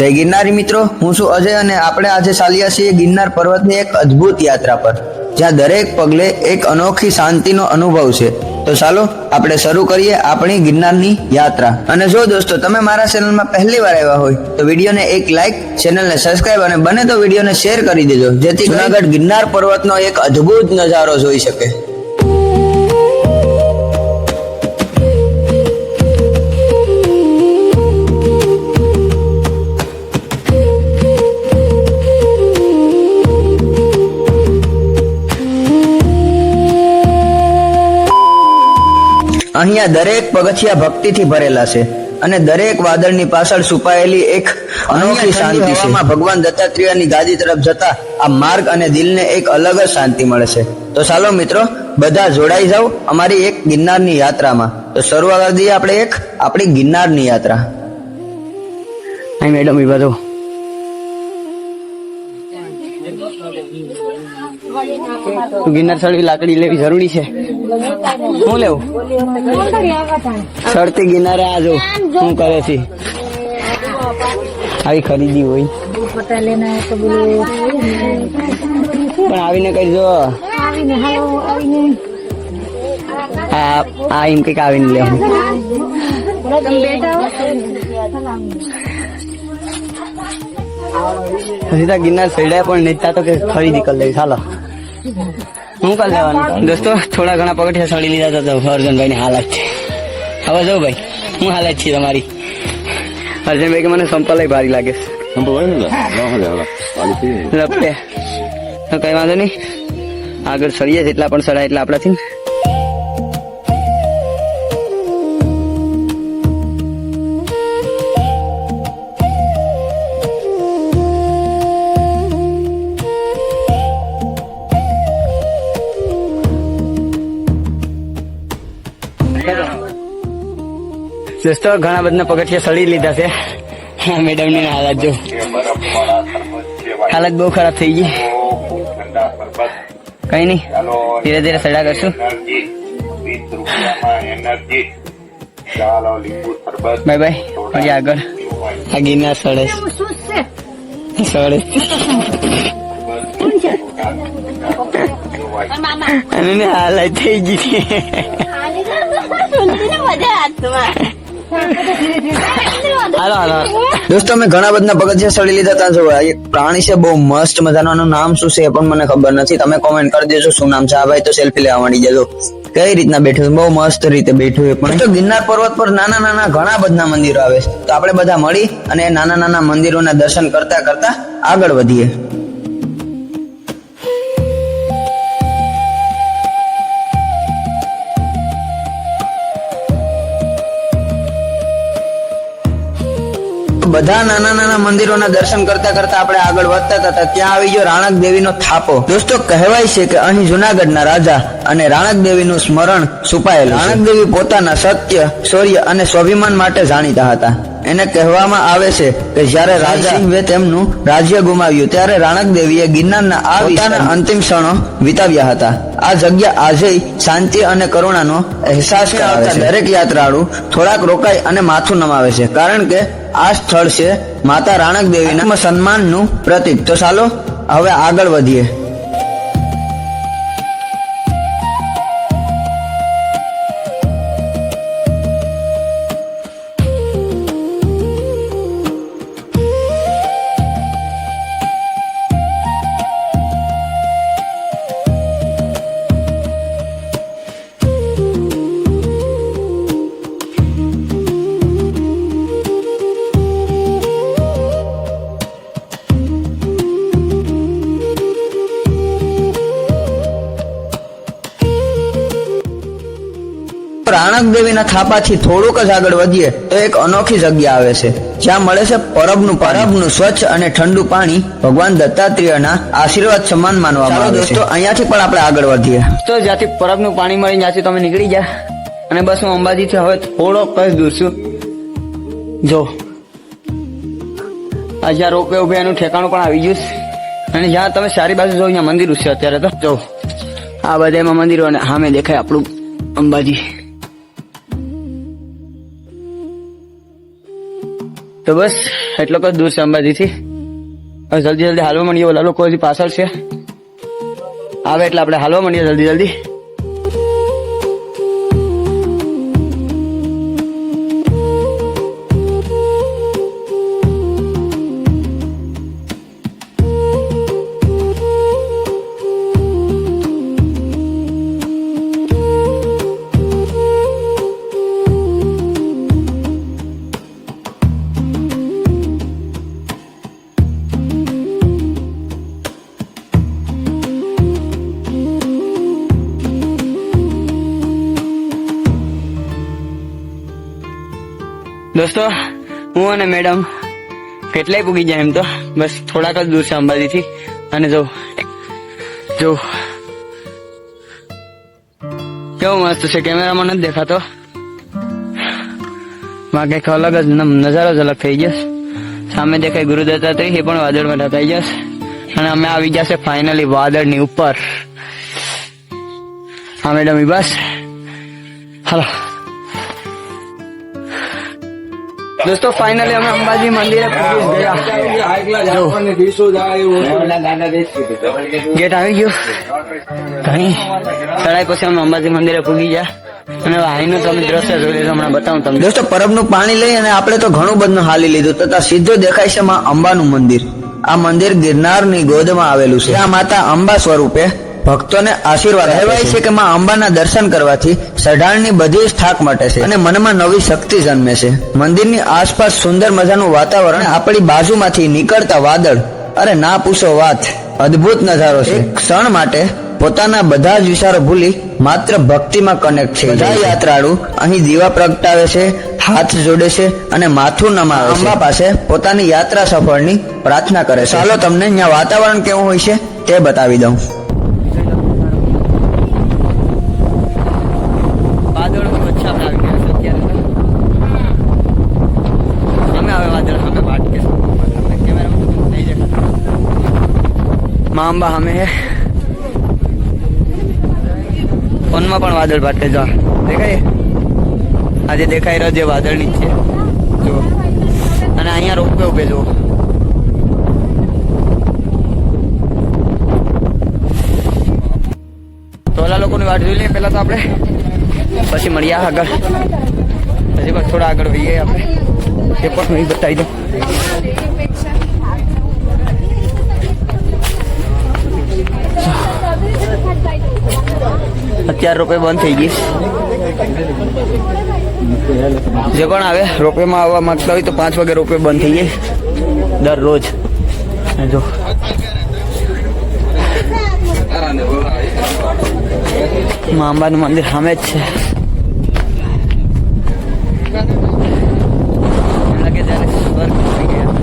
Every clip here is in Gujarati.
જય ગિરનારી મિત્રો હું છું અજય અને આપણે આજે ચાલ્યા છીએ ગિરનાર પર્વતની એક અદ્ભુત યાત્રા પર જ્યાં દરેક પગલે એક અનોખી શાંતિનો અનુભવ છે. તો ચાલો આપણે શરૂ કરીએ આપણી ગિરનારની યાત્રા. અને જો દોસ્તો તમે મારા ચેનલમાં પહેલી વાર આવ્યા હોય તો વિડીયોને એક લાઈક ચેનલને સબસ્ક્રાઇબ અને બને તો વિડીયોને શેર કરી દેજો જેથી જુનાગઢ ગિરનાર પર્વતનો એક અદ્ભુત નજારો જોઈ શકે. અહીંયા દરેક પગથિયા ભક્તિથી ભરેલા છે અને દરેક વાદળની પાછળ છુપાયેલી એક અનોખી શાંતિ છે. ભગવાન દત્તાત્રેયની ગાદી તરફ જતા આ માર્ગ અને દિલને એક અલગ જ શાંતિ મળે છે. તો ચાલો મિત્રો બધા જોડાઈ જાઓ અમારી એક ગિરનારની યાત્રામાં. તો શરૂઆત કરી દઈએ આપણે એક આપણી ગિરનારની યાત્રા. અહીં મેડમ એ બધું. ગિરનાર સળવી લાકડી લેવી જરૂરી છે. શું લેવું? ચડતી ગિરનારે આજો શું કરે છે. આવી ખરીદી હોય. પણ આવીને કઈ આ આ એમ કંઈક આવીને લેવું સીધા ગિરનાર સડ્યા પણ નેતા તો કે ખરીદી કરી લેવી ચાલો હું કાલ લેવાનું દોસ્તો થોડા ઘણા પગથિયા સડી લીધા હતા અર્જનભાઈ ની હાલત છે. હવે જો ભાઈ હું હાલત છે તમારી. અર્જનભાઈ કે મને સંપલ ભારી લાગે છે. કઈ વાંધો નહીં. આગળ સળીએ જેટલા પણ સડાય એટલા આપણાથી દોસ્તો, ઘણા બધા પગથિયા સડી લીધા છે. મેડમની હાલત જો. હાલત બહુ ખરાબ થઈ ગઈ. કઈ નહીં, ધીરે ધીરે સડા કરશું. બાય બાય પછી આગળ. આ ગિરનાર સડે સડે અને હાલત થઈ ગઈ છે. દોસ્તો મેં ઘણા બધા પગથિયા સળી લીધા હતા, જો પ્રાણી છે, બહુ મસ્ત મજાનો. નામ શું છે એ પણ મને ખબર નથી. તમે કોમેન્ટ કરી દેજો શું નામ છે. આ ભાઈ, તો સેલ્ફી લેવા માંડી જજો. કઈ રીતના બેઠું? બહુ મસ્ત રીતે બેઠું એ પણ. ગિરનાર પર્વત પર નાના નાના ઘણા બધા મંદિરો આવે છે. તો આપણે બધા મળી અને નાના નાના મંદિરોના દર્શન કરતા કરતા આગળ વધીએ. બધા નાના નાના મંદિરોના દર્શન કરતા કરતા આપણે આગળ વધતા હતા ત્યાં આવી ગયો રાણક દેવીનો થાપો. દોસ્તો, કહેવાય છે કે અહીં જુનાગઢના રાજા અને રાણક દેવીનું સ્મરણ છુપાયેલું રાણક દેવી પોતાના સત્ય, શૌર્ય અને સ્વાભિમાન માટે જાણીતા હતા. એને કહેવામાં આવે છે કે જ્યારે રાજા સિંહે તેમનું રાજ્ય ગુમાવ્યું ત્યારે રાણક દેવીએ ગિરનારના આ વિસ્તારના અંતિમ ક્ષણો વિતાવ્યા હતા. આ જગ્યા આજે શાંતિ અને કરુણાનો અહેસાસ કરાવે છે. દરેક યાત્રાળુ થોડાક રોકાય અને માથું નમાવે છે કારણ કે આ સ્થળ છે માતા રાણક દેવીના સન્માનનું પ્રતીક. તો ચાલો હવે આગળ વધીએ. રાણક દેવીના થાપાથી થોડુંક જ આગળ વધીએ તો એક અનોખી જગ્યા આવે છે જ્યાં મળે છે પરબનું પરબનું સ્વચ્છ અને ઠંડુ પાણી ભગવાન દત્તાત્રેયના આશીર્વાદ સમાન માનવામાં આવે છે. દોસ્તો અહીંયાથી પણ આપણે આગળ વધીએ. તો જ્યાંથી પરબનું પાણી મળી ત્યાંથી તમે નીકળી ગયા અને બસ હું અંબાજીથી હવે થોડો કઈ દૂર છું જો આ જ્યાં રોપવે ઉભે એનું ઠેકાણું પણ આવી ગયું છે. અને જ્યાં તમે સારી બાજુ જો અહીંયા મંદિર છે અત્યારે તો. જો આ બધા એમાં મંદિરો અને સામે દેખાય આપણું અંબાજી. તો બસ, એટલો કદ દૂર છે અંબાજીથી. જલ્દી જલ્દી હાલવા માંડીએ ઓલા લોકો હજી પાછળ છે. આવે એટલે આપણે હાલવા માંડીએ જલ્દી જલ્દી. દોસ્તો, હું અને મેડમ કેટલાય પૂગી જાય એમ તો. બસ થોડાક જ દૂર છે અંબાજીથી અને જો જો. કેવો મસ્ત છે, કેમેરામાં નથી દેખાતો. માં કંઈક અલગ જ નજારો જ અલગ થઈ ગયો. સામે દેખાય ગુરુ દત્તાત્રેય એ પણ વાદળમાં ઢકાઈ જશે અને અમે આવી જશે ફાઇનલી વાદળની ઉપર. હા, મેડમ બસ. હાલો. દોસ્તો ફાઇનલી અમે અંબાજી મંદિરે પહોંચી ગયા. ગેટ આવી ગયો. કઈ ચડાઈ પછી અમે અંબાજી મંદિરે પૂગી ગયા. અને અહીંનું તમે દ્રશ્ય જોઈ લીધું, હમણાં બતાવું તમને. દોસ્તો, પરબનું પાણી લઈ અને આપણે તો ઘણું બધું હાલી લીધું. તથા સીધો દેખાય છે માં અંબાનું મંદિર. આ મંદિર ગિરનારની ગોદમાં આવેલું છે. આ માતા અંબા સ્વરૂપે ભક્તોને આશીર્વાદ કહેવાય છે કે માં અંબાના દર્શન કરવાથી સઢાણની બધી જ થાક મટે છે અને મનમાં નવી શક્તિ જન્મે છે. મંદિરની આસપાસ સુંદર મજાનું વાતાવરણ આપણી બાજુમાંથી નીકળતા વાદળ અરે ના પૂછો વાત. અદ્ભુત નજારો છે. ક્ષણ માટે પોતાના બધા જ વિચારો ભૂલી માત્ર ભક્તિમાં કનેક્ટ છે બધા યાત્રાળુ અહીં દીવા પ્રગટાવે છે હાથ જોડે છે અને માથું નમાવે છે. અંબા પાસે પોતાની યાત્રા સફળની પ્રાર્થના કરે છે. ચાલો તમને અહીંયા વાતાવરણ કેવું હોય છે તે બતાવી દઉં વાદળો વચ્ચે આપણે આવી ગયા છે અત્યારે તો. સામે આવે વાદળ સામે વાટ કે કેમેરામાં તો નહીં દેખાતું. માં અંબા હે ફોનમાં પણ વાદળ પાટે જો. દેખાય? આજે દેખાઈ રહ્યો જે વાદળ નીચે જો અને અહીંયા રોપવે ઉભે જો ટોલા લોકોની વાટ જોઈ લઈએ પહેલા તો આપણે. પછી મળ્યા આગળ. પછી પણ થોડા આગળ વહીએ આપણે. એ પણ બતાવી દઉં. અત્યારે રોપે બંધ થઈ ગઈ. જે પણ આવે? રોપેમાં આવવા માંગતા હોય તો પાંચ વાગે રોપે બંધ થઈ જાય. દરરોજ. જો. મા અંબાનું મંદિર સામે જ છે એમ લાગે જાણે સ્વર્ગ થઈ ગયા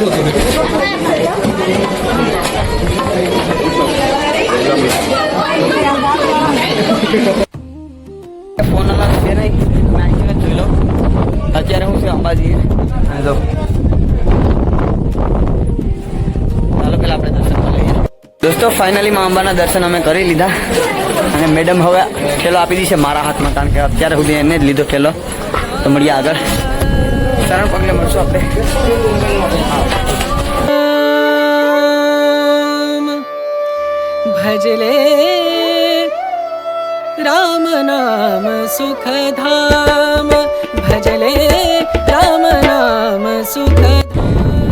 ફોન અલાવ છે નહીં અહીંથી જોઈ લો અત્યારે હું છે અંબાજી અને ચાલો પેલા આપણે દર્શન કરી દોસ્તો ફાઇનલી માં અંબાના દર્શન અમે કરી લીધા. અને મેડમ હવે ઠેલો આપી દીધી છે મારા હાથમાં, કારણ કે અત્યારે સુધી એને જ લીધો ઠેલો તો મળીએ આગળ. Eh. भजले राम नाम सुखधाम भजले राम नाम सुख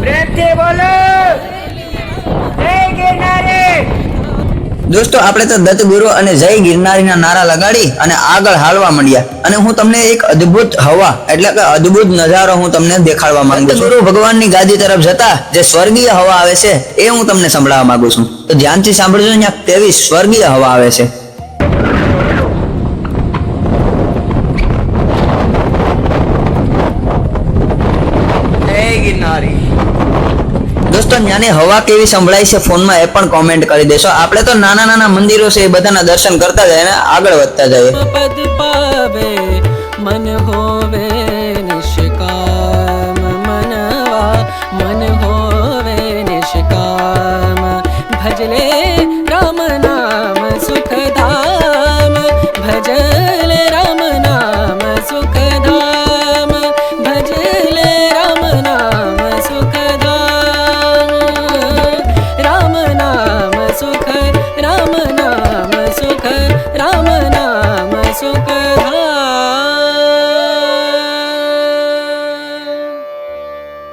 प्रेम के बोलो દોસ્તો આપણે તો દત્ત ગુરુ અને જય ગિરનારીના નારા લગાડી અને આગળ હાલવા માંડ્યા. અને હું તમને એક અદ્ભુત હવા એટલે કે અદ્ભુત નજારો હું તમને દેખાડવા માંગુ છું. ગુરુ ભગવાનની ગાદી તરફ જતા જે સ્વર્ગીય હવા આવે છે એ હું તમને સંભળાવવા માંગુ છું. તો ધ્યાનથી સાંભળજો અહીંયા તેવી સ્વર્ગીય હવા આવે છે જય ગિરનારી દોસ્તો ત્યાંની હવા કેવી સંભળાય છે ફોનમાં એ પણ કોમેન્ટ કરી દેશો. આપણે તો નાના નાના મંદિરો છે એ બધાના દર્શન કરતા જઈએ ને આગળ વધતા જઈએ. મન હોવે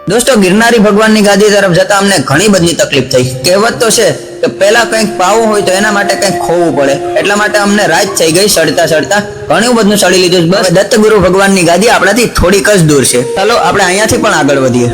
દોસ્તો, ગિરનારી ભગવાનની ગાદી તરફ જતા અમને ઘણી બધી તકલીફ થઈ. કહેવત તો છે કે પહેલા કંઈક પાવું હોય તો એના માટે કંઈક ખોવું પડે. એટલા માટે અમને રાત થઈ ગઈ સડતા સડતા. ઘણું બધું સડી લીધું બસ દત્તગુરુ ભગવાનની ગાદી આપણાથી થોડીક જ દૂર છે. ચાલો, આપણે અહીંયાથી પણ આગળ વધીએ.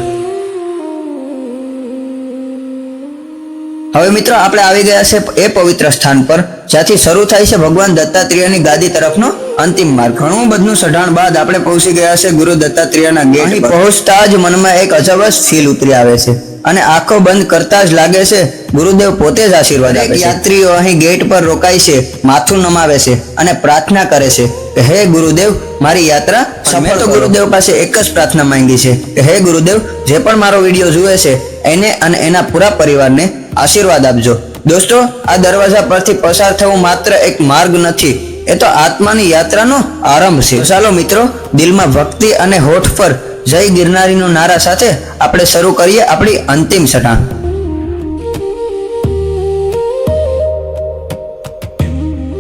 હવે મિત્રો આપણે આવી ગયા છે એ પવિત્ર સ્થાન પર જ્યાંથી શરૂ થાય છે ભગવાન દત્તાત્રેયની ગાદી તરફનો અંતિમ માર્ગ. ઘણું બધું સઢાણ બાદ આપણે પહોંચી ગયા છે ગુરુ દત્તાત્રેયના ગેટ પહોંચતા જ મનમાં એક અજબ જ ફીલ ઉતરી આવે છે અને આંખો બંધ કરતા જ લાગે છે ગુરુદેવ પોતે જ આશીર્વાદ આપે છે. યાત્રીઓ અહીં ગેટ પર રોકાય છે માથું નમાવે છે અને પ્રાર્થના કરે છે કે હે ગુરુદેવ મારી યાત્રા સફળ તો ગુરુદેવ પાસે એક જ પ્રાર્થના માંગી છે કે હે ગુરુદેવ જે પણ મારો વીડિયો જુએ છે એને અને એના પૂરા પરિવારને આશીર્વાદ આપજો. દોસ્તો આ દરવાજા પરથી પસાર થવું માત્ર એક માર્ગ નથી. એ તો આત્માની યાત્રાનો આરંભ છે. ચાલો મિત્રો દિલમાં ભક્તિ અને હોઠ પર જય ગિરનારીનો નારા સાથે આપણે શરૂ કરીએ આપણી અંતિમ સટાણ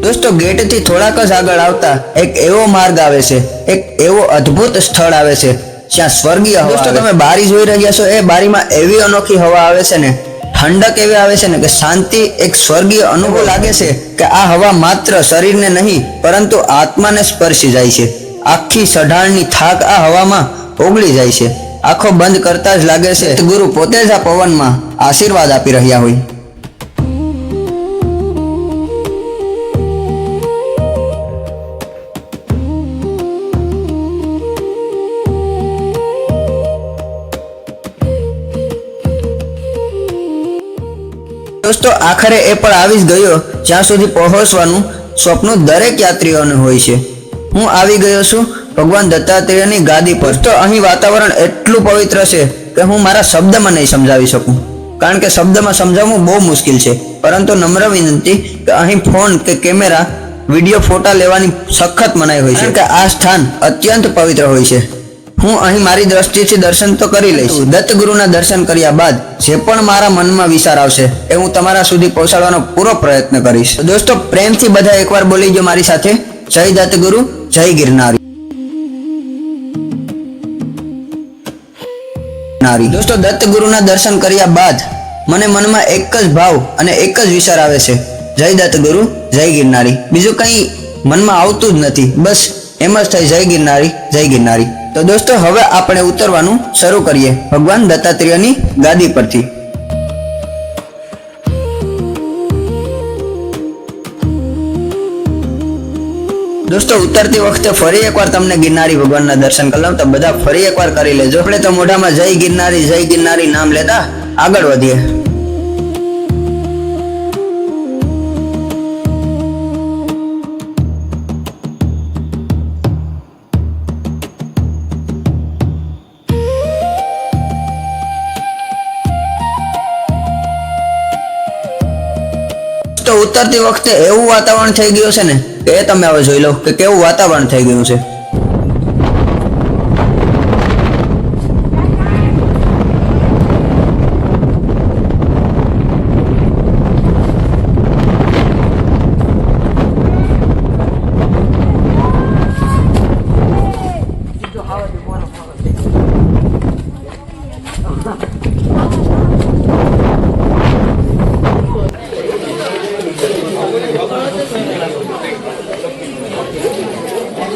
દોસ્તો ગેટથી થોડાક જ આગળ આવતા એક એવો માર્ગ આવે છે. એક એવો અદ્ભુત સ્થળ આવે છે. જ્યાં સ્વર્ગીય દોસ્તો તમે બારી જોઈ રહ્યા છો. એ બારીમાં એવી અનોખી હવા આવે છે ને ઠંડક એવી આવે છે ને કે શાંતિ એક સ્વર્ગીય અનુભવ લાગે છે કે આ હવા માત્ર શરીરને નહીં, પરંતુ આત્માને સ્પર્શી જાય છે. આખી સઢાણની થાક આ હવામાં ઓગળી જાય છે. આંખો બંધ કરતા જ લાગે છે ગુરુ પોતે જ આ પવનમાં આશીર્વાદ આપી રહ્યા હોય. દોસ્તો, આખરે એ પણ આવી જ ગયો. જ્યાં સુધી પહોંચવાનું સ્વપ્ન દરેક યાત્રીઓને હોય છે. હું આવી ગયો છું ભગવાન દત્તાત્રેયની ગાદી પર. તો અહીં વાતાવરણ એટલું પવિત્ર છે કે હું મારા શબ્દમાં નહીં સમજાવી શકું. કારણ કે શબ્દમાં સમજાવવું બહુ મુશ્કેલ છે. પરંતુ નમ્ર વિનંતી કે અહીં ફોન કે કેમેરા, વીડિયો ફોટા લેવાની સખત મનાઈ હોય છે. કે આ સ્થાન અત્યંત પવિત્ર હોય છે. હું અહીં મારી દ્રષ્ટિથી દર્શન તો કરી લઈશ. દત્ત ગુરુના દર્શન કર્યા બાદ જે પણ મારા મનમાં વિચાર આવશે એ હું તમારા સુધી પહોંચાડવાનો પૂરો પ્રયત્ન કરીશ. દોસ્તો, પ્રેમથી બધા એકવાર બોલી ગયો મારી સાથે. જય દત્તગુરુ, જય ગિરનારી. નારી દોસ્તો દત્ત ગુરુના દર્શન કર્યા બાદ મને મનમાં એક જ ભાવ અને એક જ વિચાર આવે છે. જય દત્ત ગુરુ જય ગિરનારી. બીજું કંઈ મનમાં આવતું જ નથી. બસ એમ જ થઈ જય ગિરનારી જય ગિરનારી. તો દોસ્તો, હવે આપણે ઉતરવાનું શરૂ કરીએ ભગવાન દત્તાત્રેયની ગાદી પરથી. દોસ્તો, ઉતરતી વખતે ફરી એકવાર તમને ગિરનારી ભગવાનના દર્શન કરી તો બધા ફરી એકવાર કરી લેજો. આપણે તો મોઢામાં જય ગિરનારી જય ગિરનારી નામ લેતા આગળ વધીએ. ઉતરતી વખતે એવું વાતાવરણ થઈ ગયું છે ને, એ તમે હવે જોઈ લો કે કેવું વાતાવરણ થઈ ગયું છે.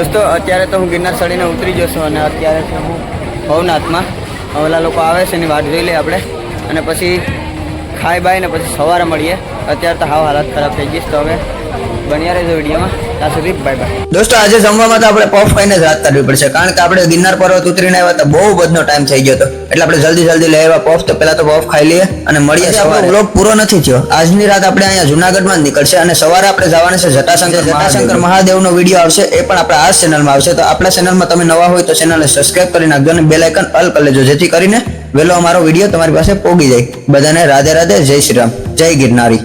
દોસ્તો, અત્યારે તો હું ગિરનાર ચડીને ઉતરી જશું અને અત્યારે હું ભવનાથમાં. ઓલા લોકો આવે છે એની વાત જોઈ લઈએ આપણે. અને પછી ખાઈ બાય ને પછી સવારે મળીએ. અત્યારે તો હાવ હાલત ખરાબ થઈ ગઈ તો હવે બન્યા રહેજો વિડીયોમાં. ત્યાં સુધી બાય બાય દોસ્તો આજે જમવામાં તો આપણે પફ ખાઈને જ રાત કાઢવી પડશે કારણ કે આપણે ગિરનાર પર્વત ઉતરીને આવ્યા તો બહુ બધો ટાઈમ થઈ ગયો હતો. એટલે આપણે જલ્દી જલ્દી લઈ આવ્યા પફ તો પેલા તો પફ ખાઈ લઈએ અને મળીએ સવારે. વ્લોગ પૂરો નથી થયો. આજની રાત આપણે અહીંયા જુનાગઢમાં જ નીકળશે અને સવારે આપણે જવાના છે જટાશંકર જટાશંકર મહાદેવનો. વીડિયો આવશે એ પણ આપણે આ ચેનલમાં આવશે. તો આપણા ચેનલમાં તમે નવા હોય તો ચેનલને સબસ્ક્રાઇબ કરી નાખજો અને બેલ આઇકન અલ કરી લેજો જેથી કરીને વહેલો અમારો વીડિયો તમારી પાસે પોગી જાય. બધાને રાધે રાધે જય શ્રી રામ. જય ગિરનારી.